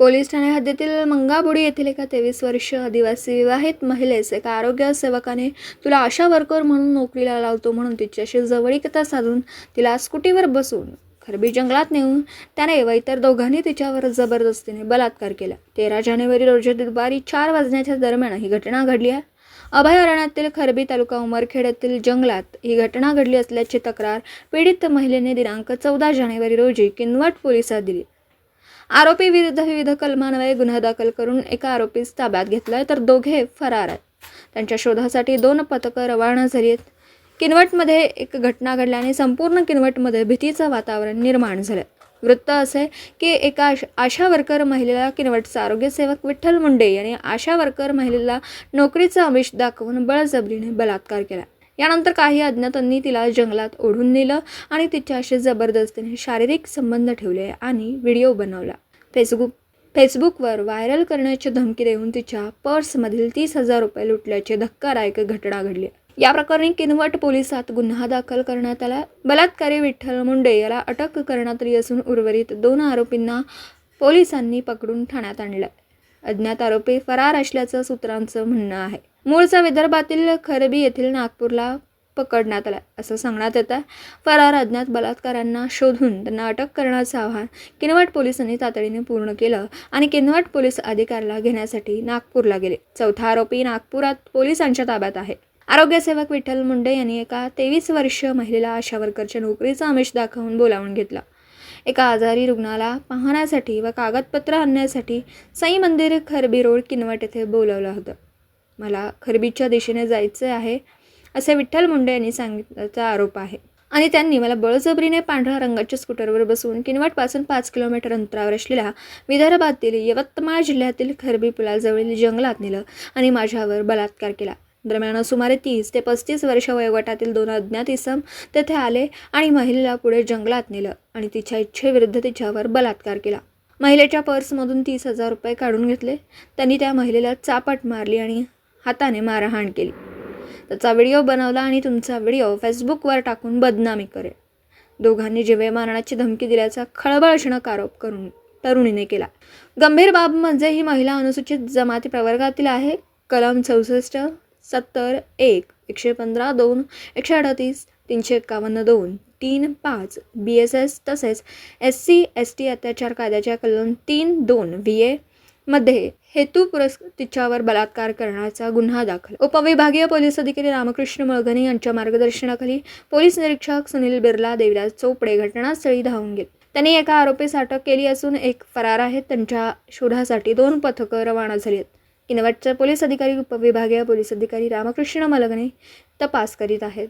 Police Thane हद्दीतील मंगाबुडी येथील एका तेवीस वर्ष आदिवासी विवाहित महिलेस एका आरोग्य सेवकाने तुला आशा वर्कर म्हणून नोकरीला लावतो म्हणून तिच्याशी जवळीकता साधून तिला स्कूटीवर बसून खरबी जंगलात नेऊन त्याने व इतर दोघांनी तिच्यावर जबरदस्तीने बलात्कार केला. तेरा जानेवारी रोजी दुपारी चार वाजण्याच्या दरम्यान ही घटना घडली आहे. अभयारण्यातील खरबी तालुका उमरखेड येथील जंगलात ही घटना घडली असल्याची तक्रार पीडित महिलेने दिनांक चौदा जानेवारी रोजी किनवट पोलिसात दिली. आरोपी विरुद्ध विविध कलमान्वये गुन्हा दाखल करून एका आरोपीस ताब्यात घेतलाय तर दोघे फरार आहेत. त्यांच्या शोधासाठी दोन पथकं रवाना झाली आहेत. किनवटमध्ये एक घटना घडल्याने संपूर्ण किनवटमध्ये भीतीचं वातावरण निर्माण झालं. वृत्त असे की एका आश- आशा वर्कर महिलेला किनवटचा आरोग्यसेवक विठ्ठल मुंडे यांनी आशा वर्कर महिलेला नोकरीचा आमिष दाखवून बळजबरीने बलात्कार केला. यानंतर काही अज्ञातांनी तिला जंगलात ओढून नेलं आणि तिच्याशी जबरदस्तीने शारीरिक संबंध ठेवले आणि व्हिडिओ बनवला. फेसबुक फेसबुकवर व्हायरल करण्याची धमकी देऊन तिच्या पर्समधील तीस हजार रुपये लुटल्याची धक्कादायक घटना घडली. या प्रकरणी किनवट पोलिसात गुन्हा दाखल करण्यात आला. बलात्कारी विठ्ठल मुंडे याला अटक करण्यात आली असून उर्वरित दोन आरोपींना पोलिसांनी पकडून ठाण्यात आणलं. अज्ञात आरोपी फरार असल्याचं सूत्रांचं म्हणणं आहे. मूळचा विदर्भातील खरबी येथील नागपूरला पकडण्यात आला. असं सांगण्यात येतं. फरार अज्ञात बलात्कारांना शोधून त्यांना अटक करण्याचं आव्हान किनवट पोलिसांनी तातडीने पूर्ण केलं आणि किनवट पोलीस अधिकाऱ्याला घेण्यासाठी नागपूरला गेले. चौथा आरोपी नागपुरात पोलिसांच्या ताब्यात आहे. आरोग्यसेवक विठ्ठल मुंडे यांनी एका तेवीस वर्ष महिलेला आशा वर्करच्या नोकरीचा आमिष दाखवून बोलावून घेतला. एका आजारी रुग्णाला पाहण्यासाठी व कागदपत्र आणण्यासाठी साई मंदिर खरबी रोड किनवट येथे बोलवलं होतं. मला खरबीच्या दिशेने जायचं आहे असे विठ्ठल मुंडे यांनी सांगितल्याचा आरोप आहे. आणि त्यांनी मला बळजबरीने पांढऱ्या रंगाच्या स्कूटरवर बसवून किनवटपासून पाच किलोमीटर अंतरावर असलेल्या विदर्भातील यवतमाळ जिल्ह्यातील खरबी पुलाजवळील जंगलात नेलं आणि माझ्यावर बलात्कार केला. दरम्यान सुमारे तीस ते पस्तीस वर्ष वयोगटातील दोन अज्ञात इसम तेथे आले आणि महिलेला पुढे जंगलात नेलं आणि तिच्या इच्छेविरुद्ध तिच्यावर बलात्कार केला. महिलेच्या पर्समधून तीस हजार रुपये काढून घेतले. त्यांनी त्या महिलेला चापट मारली आणि हाताने मारहाण केली. त्याचा व्हिडिओ बनवला आणि तुमचा व्हिडिओ फेसबुकवर टाकून बदनामी करेल. दोघांनी जिवे मारण्याची धमकी दिल्याचा खळबळजनक आरोप करून तरुणीने केला. गंभीर बाब म्हणजे ही महिला अनुसूचित जमाती प्रवर्गातील आहे. कलम चौसष्ट सत्तर एक एकशे पंधरा दोन एकशे अडतीस तीनशे एकावन्न दोन तीन पाच बी एस एस तसेच एस सी एस टी अत्याचार कायद्याच्या कलम तीन दोन व्ही ए मध्ये हेतू पुरस् तिच्यावर बलात्कार करण्याचा गुन्हा दाखल. उपविभागीय पोलीस अधिकारी रामकृष्ण मळघने यांच्या मार्गदर्शनाखाली पोलीस निरीक्षक सुनील बिर्ला देवराज चोपडे घटनास्थळी धावून गेले. त्यांनी एका आरोपीस अटक केली असून एक फरार आहेत. त्यांच्या शोधासाठी दोन पथकं रवाना झाली आहेत. किनवटचे पोलीस अधिकारी उपविभागीय पोलीस अधिकारी रामकृष्ण मलगणे तपास करीत आहेत.